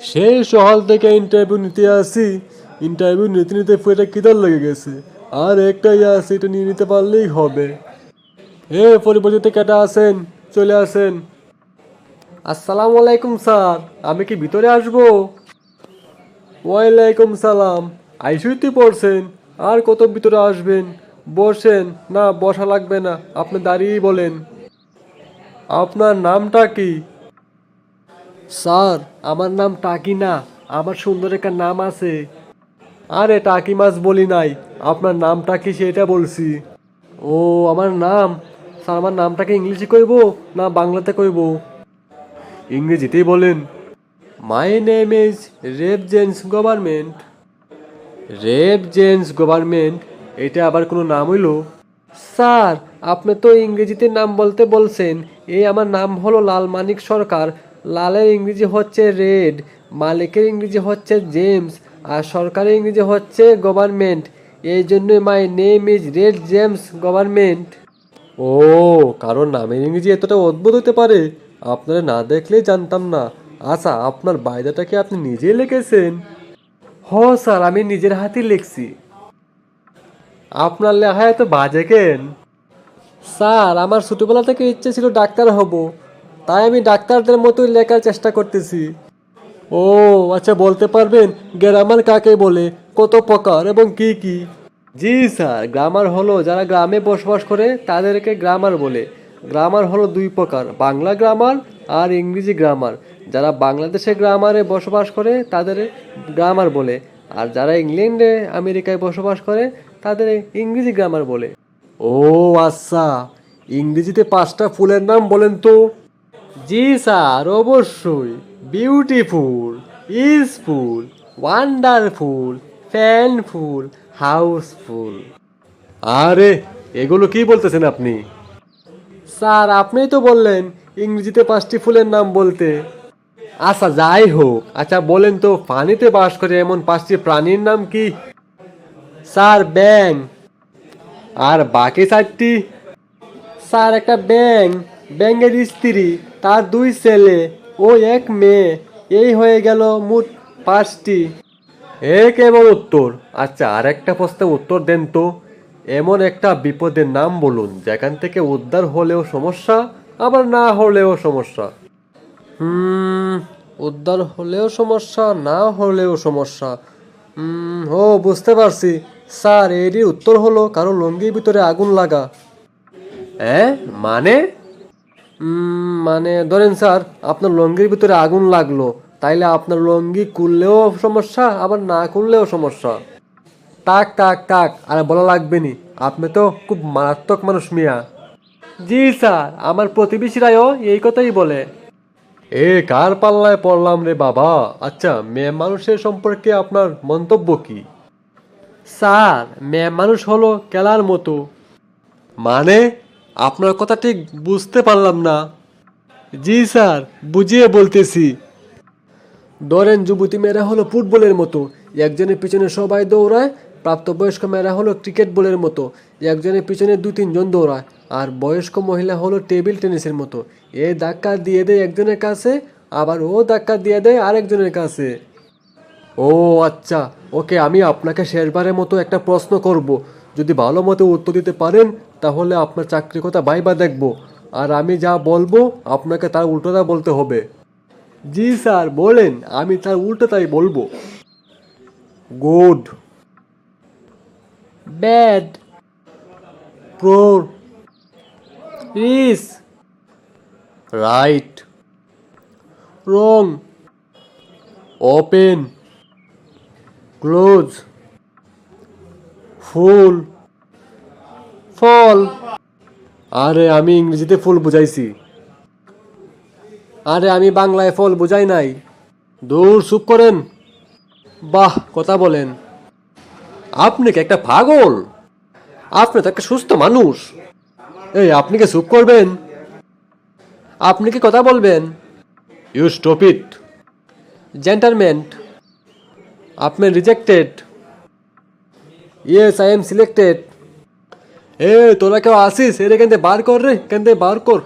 সেই সকাল থেকে ইন্টারভিউ নিতে আসি। ইন্টারভিউ নিতে নিতে পেটে কিদার লেগে গেছে। আর একটাই আছে, এটা নিয়ে নিতে পারলেই হবে। হে পরিবর্তিত কেটা আছেন? চলে আসেন। আসসালামু আলাইকুম, স্যার। আমি কি ভিতরে আসব? ওয়ালাইকুম সালাম। আইসুইতে পড়ছেন? আর কত ভিতরে আসবেন? বসেন। না, বসা লাগবে না। আপনি দাঁড়িয়েই বলেন। আপনার নামটা কি? স্যার, আমার নাম টাকি না। আমার সুন্দর একটা নাম আছে। আরে, টাকি মাছ বলি নাই। আপনার নামটা কি সেটা বলছি। ও, আমার নাম? স্যার, আমার নামটাকে ইংলিশে কইব না বাংলাতে কইব? ইংরেজিতেই বলেন। মাই নেম ইজ রেব জেন্স গভর্নমেন্ট রেব জেন্স গভর্নমেন্ট এটা আবার কোনো নাম হইল? স্যার, আপনি তো ইংরেজিতে নাম বলতে বলছেন। এই আমার নাম হলো লাল মানিক সরকার। লালের ইংরেজি হচ্ছে রেড মালিকের ইংরেজি হচ্ছে জেমস আর সরকারের ইংরেজি হচ্ছে গভর্নমেন্ট। এই জন্য my name is red James government. ও কারণ নামের ইংরেজি এতটা অদ্ভুত হতে পারে আপনারা না দেখলেই জানতাম না। আচ্ছা আপনার বায়দাটা কি আপনি নিজেই লিখেছেন? হ স্যার আমি নিজের হাতে লিখছি। আপনার লেখা এত বাজে কেন? স্যার আমার ছোটবেলা থেকে ইচ্ছে ছিল ডাক্তার হব। তাই আমি ডাক্তারদের মতোই লেখার চেষ্টা করতেছি। ও আচ্ছা বলতে পারবেন, গ্রামার কাকে বলে? কত প্রকার এবং কি কি? জি স্যার, গ্রামার হলো যারা গ্রামে বসবাস করে তাদেরকে গ্রামার বলে। গ্রামার হলো দুই প্রকার, বাংলা গ্রামার আর ইংরেজি গ্রামার। যারা বাংলাদেশে গ্রামারে বসবাস করে তাদের গ্রামার বলে, আর যারা ইংল্যান্ডে, আমেরিকায় বসবাস করে তাদের ইংরেজি গ্রামার বলে। ও আচ্ছা ইংরেজিতে পাঁচটা ফুলের নাম বলেন তো। জি স্যার অবশ্যই। Beautiful useful wonderful ফ্যানফুল houseful. আরে এগুলো কি বলতেছেন আপনি? স্যার আপনিই তো বললেন ইংরেজিতে পাঁচটি ফুলের নাম বলতে। আচ্ছা যাই হোক। আচ্ছা বলেন তো পানিতে বাস করে এমন পাঁচটি প্রাণীর নাম কি? স্যার ব্যাং আর বাকি চারটি? স্যার একটা ব্যাং ব্যাঙের স্ত্রী। তার দুই ছেলে ও এক মেয়ে। এই হয়ে গেল মোট পাঁচটি। এ কেমন উত্তর। আচ্ছা আর একটা প্রশ্নের উত্তর দেন তো। এমন একটা বিপদের নাম বলুন যেখান থেকে উদ্ধার হলেও সমস্যা আবার না হলেও সমস্যা। হুম উদ্ধার হলেও সমস্যা না হলেও সমস্যা। হুম ও বুঝতে পারছি। স্যার এরই উত্তর হলো কারও লঙ্গির ভিতরে আগুন লাগা। হ্যাঁ মানে? মানে ধরেন স্যার আপনার লঙ্গির ভিতরে আগুন লাগল তাইলে আপনার লঙ্গি খুললেও সমস্যা আবার না খুললেও সমস্যা। টাক টাক টাক আর বলা লাগবে নি। আপনি তো খুব মারাত্মক মানুষ মিয়া। জি স্যার আমার প্রতিবেশীরাও এই কথাই বলে। এ কার পাল্লায় পড়লাম রে বাবা? আচ্ছা মেয়ে মানুষের সম্পর্কে আপনার মন্তব্য কি? স্যার মেয়ে মানুষ হলো কেলার মতো। মানে? আপনার কথা ঠিক বুঝতে পারলাম না। জি, স্যার, বুঝিয়ে বলতেছি। ধরেন যুবতী মেয়েরা হলো ফুটবলের মতো। একজনের পিছনে সবাই দৌড়ায়, প্রাপ্তবয়স্ক মেয়েরা হলো ক্রিকেট বলের মতো। একজনের পিছনে দু তিনজন দৌড়ায়, আর বয়স্ক মহিলা হলো টেবিল টেনিসের মতো। এ ধাক্কা দিয়ে দেয় একজনের কাছে, আবার ও ধাক্কা দিয়ে দেয় আরেকজনের কাছে। ও আচ্ছা ওকে আমি আপনাকে শেষবারের মতো একটা প্রশ্ন করব। যদি ভালো মতো উত্তর দিতে পারেন, তাহলে আপনার চাকরির কথা বাইবা দেখব। আর আমি যা বলব, আপনাকে তার উল্টোটা বলতে হবে। জি স্যার, বলেন, আমি তার উল্টোটাই বলব। Good. Bad. Poor. Rich right. Wrong. Open. Close. ফুল। ফল। আরে, আমি ইংরেজিতে ফুল বুঝাইছি। আরে, আমি বাংলায় ফল বুঝাই নাই। দূর, চুপ করেন। বাহ, কথা বলেন। আপনি কি একটা পাগল? আপনি তো একটা সুস্থ মানুষ। এই, আপনি কি চুপ করবেন? আপনি কি কথা বলবেন? ইউ স্টপ ইট জেন্টারমেন্ট আপনি rejected yes I am selected এ তোরা কেউ আসিস এর এখান থেকে বার কর রে এখান থেকে বার কর